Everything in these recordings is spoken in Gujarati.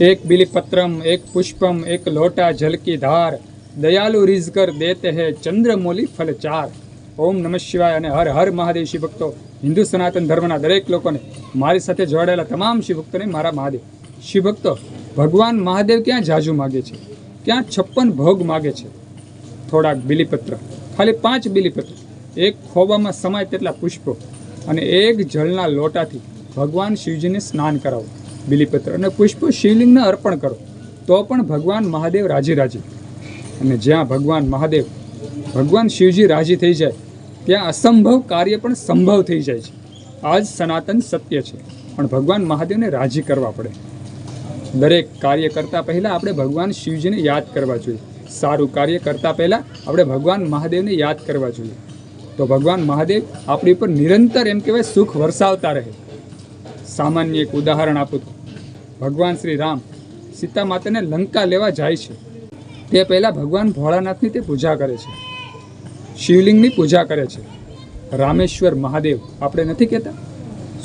એક બિલીપત્રમ, એક પુષ્પમ, એક લોટા જલકી ધાર, દયાલુ રીઝકર દેતે હે ચંદ્રમોલી ફલચાર. ઓમ નમઃ શિવાય અને હર હર મહાદેવ શિવ ભક્તો, હિન્દુ સનાતન ધર્મના દરેક લોકોને મારી સાથે જોડાયેલા તમામ શિવભક્તોને મારા મહાદેવ. શિવભક્તો ભગવાન મહાદેવ ક્યાં જાજુ માગે છે? ક્યાં છપ્પન ભોગ માગે છે? થોડાક બિલીપત્ર, ખાલી પાંચ બિલીપત્ર, એક ખોબામાં સમાય તેટલા પુષ્પો અને એક જળના લોટાથી ભગવાન શિવજીને સ્નાન કરાવો. બિલીપત્ર અને પુષ્પ શિવલિંગને અર્પણ કરો. તો પણ ભગવાન મહાદેવ રાજી રાજી. અને જ્યાં ભગવાન મહાદેવ, ભગવાન શિવજી રાજી થઈ જાય, ત્યાં અસંભવ કાર્ય પણ સંભવ થઈ જાય છે. આ જ સનાતન સત્ય છે. પણ ભગવાન મહાદેવને રાજી કરવા પડે. દરેક કાર્ય કરતાં પહેલાં આપણે ભગવાન શિવજીને યાદ કરવા જોઈએ. સારું કાર્ય કરતાં પહેલાં આપણે ભગવાન મહાદેવને યાદ કરવા જોઈએ. તો ભગવાન મહાદેવ આપણી ઉપર નિરંતર એમ કહેવાય સુખ વરસાવતા રહે. સામાન્ય એક ઉદાહરણ આપું તો. ભગવાન શ્રી રામ સીતા માતાને લંકા લેવા જાય છે. તે પહેલાં ભગવાન ભોળાનાથની તે પૂજા કરે છે. શિવલિંગની પૂજા કરે છે. રામેશ્વર મહાદેવ આપણે નથી કહેતા?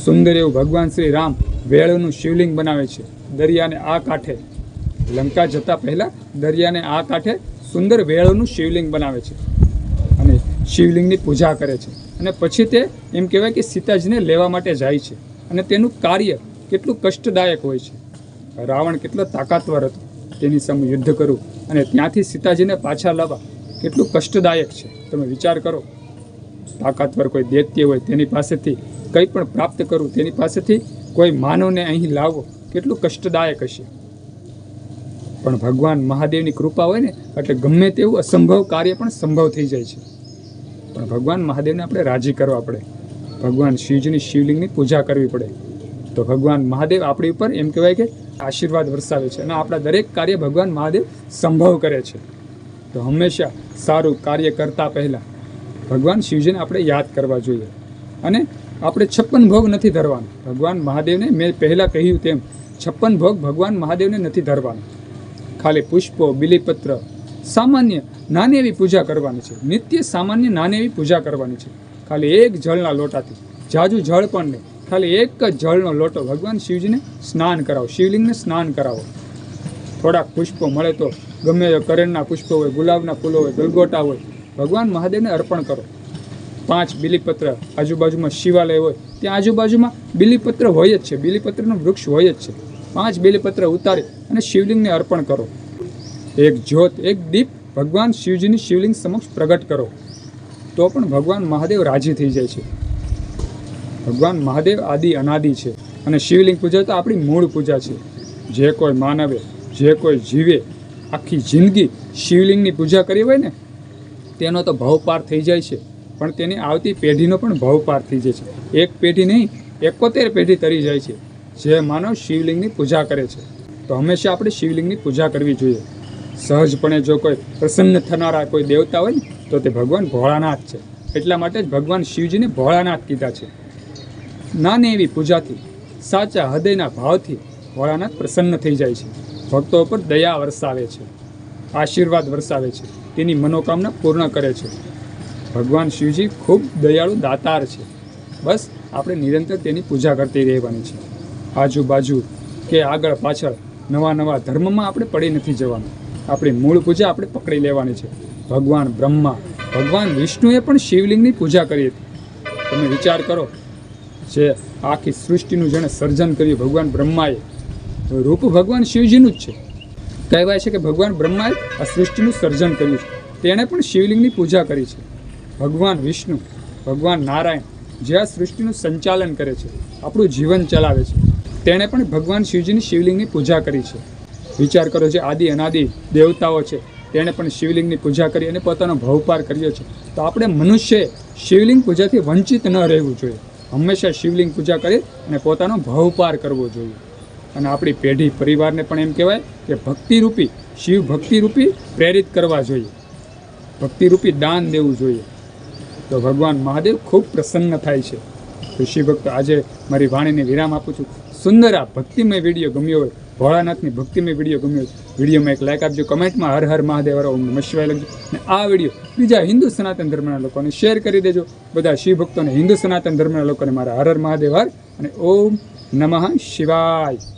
સુંદર એવું ભગવાન શ્રી રામ વેળનું શિવલિંગ બનાવે છે. દરિયાને આ કાંઠે, લંકા જતા પહેલાં દરિયાને આ કાંઠે સુંદર વેળનું શિવલિંગ બનાવે છે. અને શિવલિંગની પૂજા કરે છે. અને પછી તે એમ કહેવાય કે સીતાજીને લેવા માટે જાય છે. અને તેનું કાર્ય કેટલું કષ્ટદાયક હોય છે. રાવણ કેટલો તાકાતવર હતો. તેની સામે યુદ્ધ કરવું અને ત્યાંથી સીતાજીને પાછા લાવવા કેટલું કષ્ટદાયક છે. તમે વિચાર કરો. તાકાતવર કોઈ દૈત્ય હોય તેની પાસેથી કંઈ પણ પ્રાપ્ત કરવું તેની પાસેથી કોઈ માનવને અહીં લાવવો કેટલું કષ્ટદાયક હશે. પણ ભગવાન મહાદેવની કૃપા હોય ને, એટલે ગમે તેવું અસંભવ કાર્ય પણ સંભવ થઈ જાય છે. પણ ભગવાન મહાદેવને આપણે રાજી કરવા પડે. ભગવાન શિવજીની શિવલિંગની પૂજા કરવી પડે. તો ભગવાન મહાદેવ આપણી ઉપર એમ કહેવાય કે આશીર્વાદ વરસાવે છે અને આપણા દરેક કાર્ય ભગવાન મહાદેવ સંભવ કરે છે. તો હંમેશા સારું કાર્ય કરતાં પહેલાં ભગવાન શિવજીને આપણે યાદ કરવા જોઈએ. અને આપણે છપ્પન ભોગ નથી ધરવાનો. ભગવાન મહાદેવને મેં પહેલાં કહ્યું તેમ છપ્પન ભોગ ભગવાન મહાદેવને નથી ધરવાનો. ખાલી પુષ્પો, બિલીપત્ર, સામાન્ય નાની એવી પૂજા કરવાની છે. નિત્ય સામાન્ય નાની એવી પૂજા કરવાની છે. ખાલી એક જળના લોટાથી. જાજુ જળ પણ નહીં. ખાલી એક જ જળનો લોટો ભગવાન શિવજીને સ્નાન કરાવો, શિવલિંગને સ્નાન કરાવો. થોડાક પુષ્પો મળે તો ગમે તે કરેણના પુષ્પો હોય, ગુલાબના ફૂલો હોય, ગલગોટા હોય, ભગવાન મહાદેવને અર્પણ કરો. પાંચ બિલીપત્ર આજુબાજુમાં શિવાલય હોય, ત્યાં આજુબાજુમાં બિલીપત્ર હોય જ છે, બિલીપત્રનું વૃક્ષ હોય જ છે. પાંચ બિલીપત્ર ઉતારી અને શિવલિંગને અર્પણ કરો. એક જ્યોત, એક દીપ ભગવાન શિવજીની શિવલિંગ સમક્ષ પ્રગટ કરો. તો પણ ભગવાન મહાદેવ રાજી થઈ જાય છે. ભગવાન મહાદેવ આદિ અનાદિ છે અને શિવલિંગ પૂજા તો આપણી મૂળ પૂજા છે. જે કોઈ માનવે, જે કોઈ જીવે, આખી જિંદગી શિવલિંગની પૂજા કરી હોય ને, તેનો તો ભાવ પાર થઈ જાય છે. પણ તેની આવતી પેઢીનો પણ ભાવ પાર થઈ જાય છે. એક પેઢી નહીં, એકોતેર પેઢી તરી જાય છે. જે માનવ શિવલિંગની પૂજા કરે છે. તો હંમેશા આપણે શિવલિંગની પૂજા કરવી જોઈએ. સહજપણે જો કોઈ પ્રસન્ન થનારા કોઈ દેવતા હોય ને, તો તે ભગવાન ભોળાનાથ છે. એટલા માટે જ ભગવાન શિવજીને ભોળાનાથ કીધા છે. નાની એવી પૂજાથી, સાચા હૃદયના ભાવથી ભોળાનાથ પ્રસન્ન થઈ જાય છે. ભક્તો ઉપર દયા વરસાવે છે, આશીર્વાદ વરસાવે છે, તેની મનોકામના પૂર્ણ કરે છે. ભગવાન શિવજી ખૂબ દયાળુ દાતાર છે. બસ આપણે નિરંતર તેની પૂજા કરતી રહેવાની છે. આજુબાજુ કે આગળ પાછળ નવા નવા ધર્મમાં આપણે પડી નથી જવાનું. આપણી મૂળ પૂજા આપણે પકડી લેવાની છે. ભગવાન બ્રહ્મા, ભગવાન વિષ્ણુએ પણ શિવલિંગની પૂજા કરી હતી. તમે વિચાર કરો જે આખી સૃષ્ટિનું જેણે સર્જન કર્યું ભગવાન બ્રહ્માએ. રૂપ ભગવાન શિવજીનું જ છે. કહેવાય છે કે ભગવાન બ્રહ્માએ આ સૃષ્ટિનું સર્જન કર્યું છે. તેણે પણ શિવલિંગની પૂજા કરી છે. ભગવાન વિષ્ણુ, ભગવાન નારાયણ જે આ સૃષ્ટિનું સંચાલન કરે છે, આપણું જીવન ચલાવે છે. તેણે પણ ભગવાન શિવજીની શિવલિંગની પૂજા કરી છે. વિચાર કરો જે આદિ અનાદિ દેવતાઓ છે, તેણે પણ શિવલિંગની પૂજા કરી અને પોતાનો ભવપાર કર્યો છે. તો આપણે મનુષ્યએ શિવલિંગ પૂજાથી વંચિત ન રહેવું જોઈએ. હંમેશા શિવલિંગ પૂજા કરી અને પોતાનો ભવપાર કરવો જોઈએ. અને આપણી પેઢી પરિવારને પણ એમ કહેવાય કે ભક્તિરૂપી, શિવ ભક્તિરૂપી પ્રેરિત કરવા જોઈએ. ભક્તિરૂપી દાન દેવું જોઈએ. તો ભગવાન મહાદેવ ખૂબ પ્રસન્ન થાય છે. તો શિવ ભક્તો આજે મારી વાણીને વિરામ આપું છું. સુંદર આ ભક્તિમય વીડિયો ગમ્યો હોય ભોળાનાથની ભક્તિમય વીડિયો ગમ્યો વિડીયોમાં એક લાઈક આપજો, કમેન્ટમાં હર હર મહાદેવ ઓમ નમઃ શિવાય લખજો. અને આ વીડિયો બીજા હિન્દુ સનાતન ધર્મના લોકોને શેર કરી દેજો. બધા શિવ ભક્તોને હિન્દુ સનાતન ધર્મના લોકોને મારા હર હર મહાદેવ હર અને ઓમ નમઃ શિવાય.